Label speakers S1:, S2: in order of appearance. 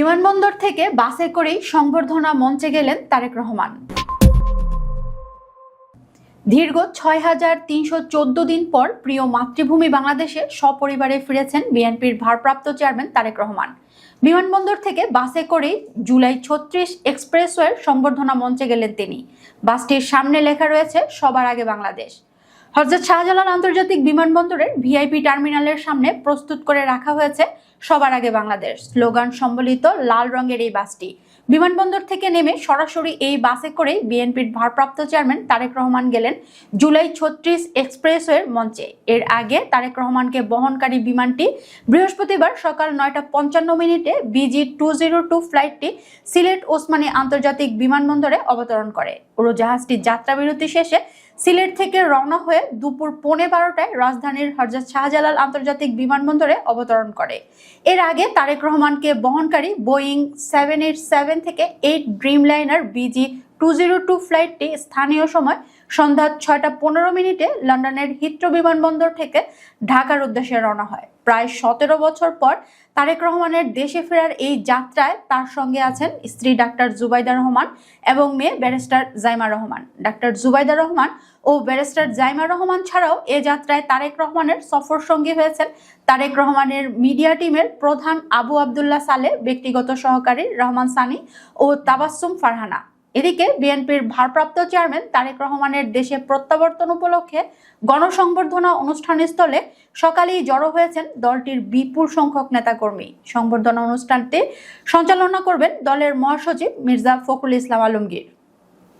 S1: বিমানবন্দর থেকে বাসে করেই সংবর্ধনা মঞ্চে গেলেন তারেক রহমান। দীর্ঘ ছয় হাজার তিনশো চোদ্দ দিন পর প্রিয় মাতৃভূমি বাংলাদেশে সপরিবারে ফিরেছেন বিএনপির ভারপ্রাপ্ত চেয়ারম্যান তারেক রহমান। বিমানবন্দর থেকে বাসে করেই জুলাই ছত্রিশ এক্সপ্রেসওয়ের সংবর্ধনা মঞ্চে গেলেন তিনি। বাসটির সামনে লেখা রয়েছে, সবার আগে বাংলাদেশ। হজরত শাহজালাল আন্তর্জাতিক বিমানবন্দরের ভিআইপি টার্মিনালের সামনে প্রস্তুত করে রাখা হয়েছে সবার আগে বাংলাদেশ। স্লোগান সম্বলিত লাল রঙের এই বাসটি। বিমানবন্দর থেকে নেমে সরাসরি এই বাসে করেই বিএনপির ভারপ্রাপ্ত চেয়ারম্যান তারেক রহমান গেলেন জুলাই ছত্রিশ এক্সপ্রেসওয়ের মঞ্চে। এর আগে তারেক রহমানকে বহনকারী বিমানটি বৃহস্পতিবার সকাল নয়টা পঞ্চান্ন মিনিটে বিজি টু জিরো টু ফ্লাইটটি সিলেট ওসমানী আন্তর্জাতিক বিমানবন্দরে অবতরণ করে। উড়োজাহাজটি যাত্রাবিরতি শেষে সিলেট থেকে রওনা হয়ে দুপুর পৌনে বারোটায় রাজধানীর হরজত শাহজালাল আন্তর্জাতিক বিমানবন্দরে অবতরণ করে। এর আগে তারেক রহমানকে বহনকারী বোয়িং সেভেন এইট সেভেন থেকে eight dreamliner BG two zero two ফ্লাইটটি স্থানীয় সময় সন্ধ্যা ছয়টা পনেরো মিনিটে লন্ডনের হিত্র বিমানবন্দর থেকে ঢাকার উদ্দেশ্যে রওনা হয়। প্রায় সতেরো বছর পর তারেক রহমানের দেশে ফেরার এই যাত্রায় তার সঙ্গে আছেন স্ত্রী ডাক্তার জুবাইদা রহমান এবং মেয়ে ব্যারিস্টার জাইমা রহমান। ডাক্তার জুবাইদা রহমান ও ব্যারিস্টার জাইমা রহমান ছাড়াও এ যাত্রায় তারেক রহমানের সফর সঙ্গী হয়েছেন। তারেক রহমানের মিডিয়া টিমের প্রধান আবু আবদুল্লাহ সালে ব্যক্তিগত সহকারী রহমান সানি ও তাবাসসুম ফারহানা। এদিকে বিএনপির ভারপ্রাপ্ত চেয়ারম্যান তারেক রহমানের দেশে প্রত্যাবর্তন উপলক্ষে গণসংবর্ধনা অনুষ্ঠানস্থলে সকালেই জড়ো হয়েছেন দলটির বিপুল সংখ্যক নেতাকর্মী। সংবর্ধনা অনুষ্ঠানটি সঞ্চালনা করবেন দলের মহাসচিব মির্জা ফখরুল ইসলাম আলমগীর।